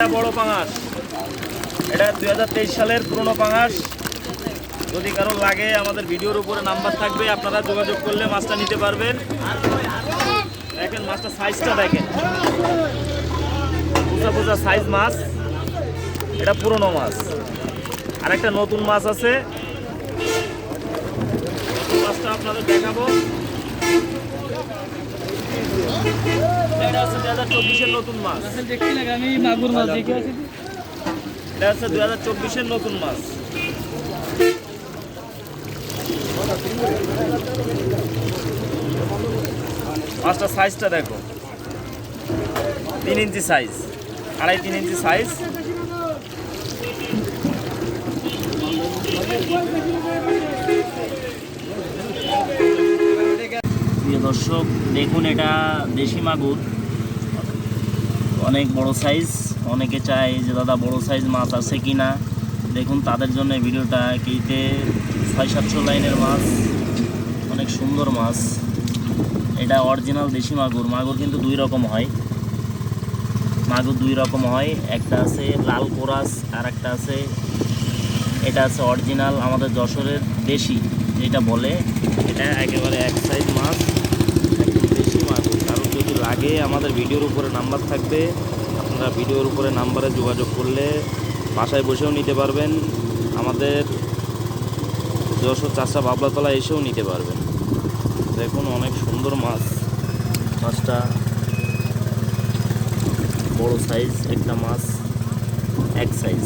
বড় পাঙাশ। এটা দুই হাজার তেইশ সালের পুরনো পাঙাশ। যদি কারও লাগে আমাদের ভিডিওর উপরে নাম্বার থাকবে, আপনারা যোগাযোগ করলে মাছটা নিতে পারবেন। দেখেন মাছটা সাইজটা দেখেন। পূজা পূজা সাইজ মাছ। এটা পুরনো মাছ। আর একটা নতুন মাছ আছে। মাছটা আপনাদের দেখাবো। এটা হচ্ছে দু হাজার চব্বিশের নতুন মাছ। আমি মাগুর মাছ দেখে আছি। এটা হচ্ছে দুই হাজার চব্বিশের নতুন মাছ। মাছটার সাইজটা দেখো। তিন ইঞ্চি সাইজ আড়াই তিন ইঞ্চি সাইজ প্রিয় দর্শক দেখুন এটা দেশি মাগুর। অনেক বড় সাইজ অনেকে চায় যে, দাদা, বড় সাইজ মাছ আছে কি না দেখুন, তাদের জন্য ভিডিওটা কেইতে? ছয় সাতশো লাইনের মাছ। অনেক সুন্দর মাছ। এটা অরিজিনাল দেশি মাগুর। মাগুর কিন্তু দুই রকম হয়। মাগুর দুই রকম হয়। একটা আছে লাল কোরাস আর একটা আছে, এটা আছে অরিজিনাল আমাদের যশোরের দেশি, যেটা বলে। এটা একেবারে এক সাইজ মাছ একদম দেশি মাগুর কারণ যদি আমাদের ভিডিওর উপরে নাম্বার থাকবে। আপনারা ভিডিওর উপরে নাম্বারে যোগাযোগ করলে বাসায় বসেও নিতে পারবেন। আমাদের যশোর চাষা বাবলাতলা এসেও নিতে পারবেন। দেখুন অনেক সুন্দর মাছ। মাছটা বড় সাইজ একটা মাছ এক সাইজ